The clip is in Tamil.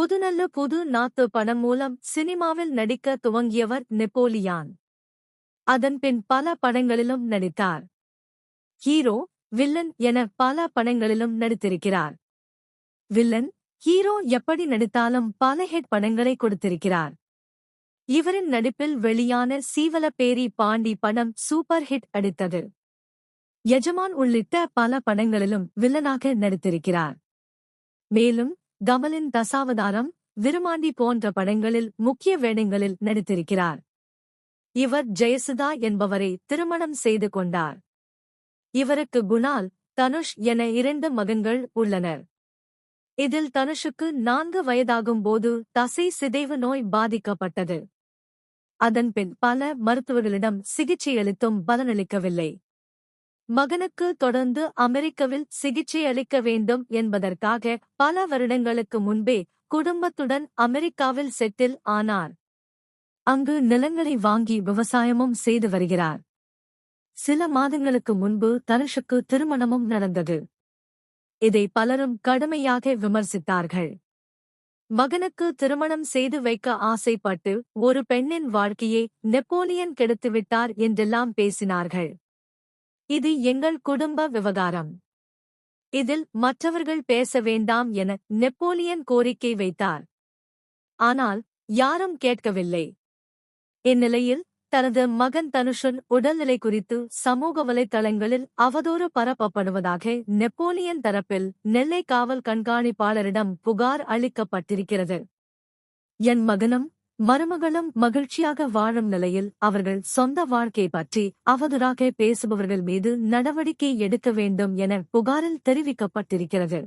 புதுநல்ல புது நாத்து படம் மூலம் சினிமாவில் நடிக்க துவங்கியவர் நெப்போலியான். அதன்பின் பல படங்களிலும் நடித்தார். ஹீரோ வில்லன் என பல படங்களிலும் நடித்திருக்கிறார். வில்லன் ஹீரோ எப்படி நடித்தாலும் பல ஹிட் படங்களை கொடுத்திருக்கிறார். இவரின் நடிப்பில் வெளியான சீவலப்பேரி பாண்டி படம் சூப்பர் ஹிட் அடித்தது. எஜமான் உள்ளிட்ட பல படங்களிலும் வில்லனாக நடித்திருக்கிறார். மேலும் கமலின் தசாவதாரம் விருமாண்டி போன்ற படங்களில் முக்கிய வேடங்களில் நடித்திருக்கிறார். இவர் ஜெயசுதா என்பவரை திருமணம் செய்து கொண்டார். இவருக்கு குணால் தனுஷ் என இரண்டு மகன்கள் உள்ளனர். இதில் தனுஷுக்கு நான்கு வயதாகும் போது தசை சிதைவு நோய் பாதிக்கப்பட்டது. அதன்பின் பல மருத்துவர்களிடம் சிகிச்சையளித்தும் பலனளிக்கவில்லை. மகனுக்கு தொடர்ந்து அமெரிக்காவில் சிகிச்சை அளிக்க வேண்டும் என்பதற்காக பல வருடங்களுக்கு முன்பே குடும்பத்துடன் அமெரிக்காவில் செட்டில் ஆனார். அங்கு நிலங்களை வாங்கி விவசாயமும் செய்து வருகிறார். சில மாதங்களுக்கு முன்பு தனுஷுக்கு திருமணமும் நடந்தது. இதை பலரும் கடுமையாக விமர்சித்தார்கள். மகனுக்கு திருமணம் செய்து வைக்க ஆசைப்பட்டு ஒரு பெண்ணின் வாழ்க்கையை நெப்போலியன் கெடுத்துவிட்டார் என்றெல்லாம் பேசினார்கள். இது எங்கள் குடும்ப விவகாரம். இதில் மற்றவர்கள் பேச வேண்டாம் என நெப்போலியன் கோரிக்கை வைத்தார். ஆனால் யாரும் கேட்கவில்லை. இந்நிலையில் தனது மகன் தனுஷன் உடல்நிலை குறித்து சமூக வலைதளங்களில் அவதூறு பரப்பப்படுவதாக நெப்போலியன் தரப்பில் நெல்லை காவல் கண்காணிப்பாளரிடம் புகார் அளிக்கப்பட்டிருக்கிறது. என் மகனும் மருமகளும் மகிழ்ச்சியாக வாழும் நிலையில் அவர்கள் சொந்த வாழ்க்கை பற்றி அவதூறாக பேசுபவர்கள் மீது நடவடிக்கை எடுக்க வேண்டும் என புகாரில் தெரிவிக்கப்பட்டிருக்கிறது.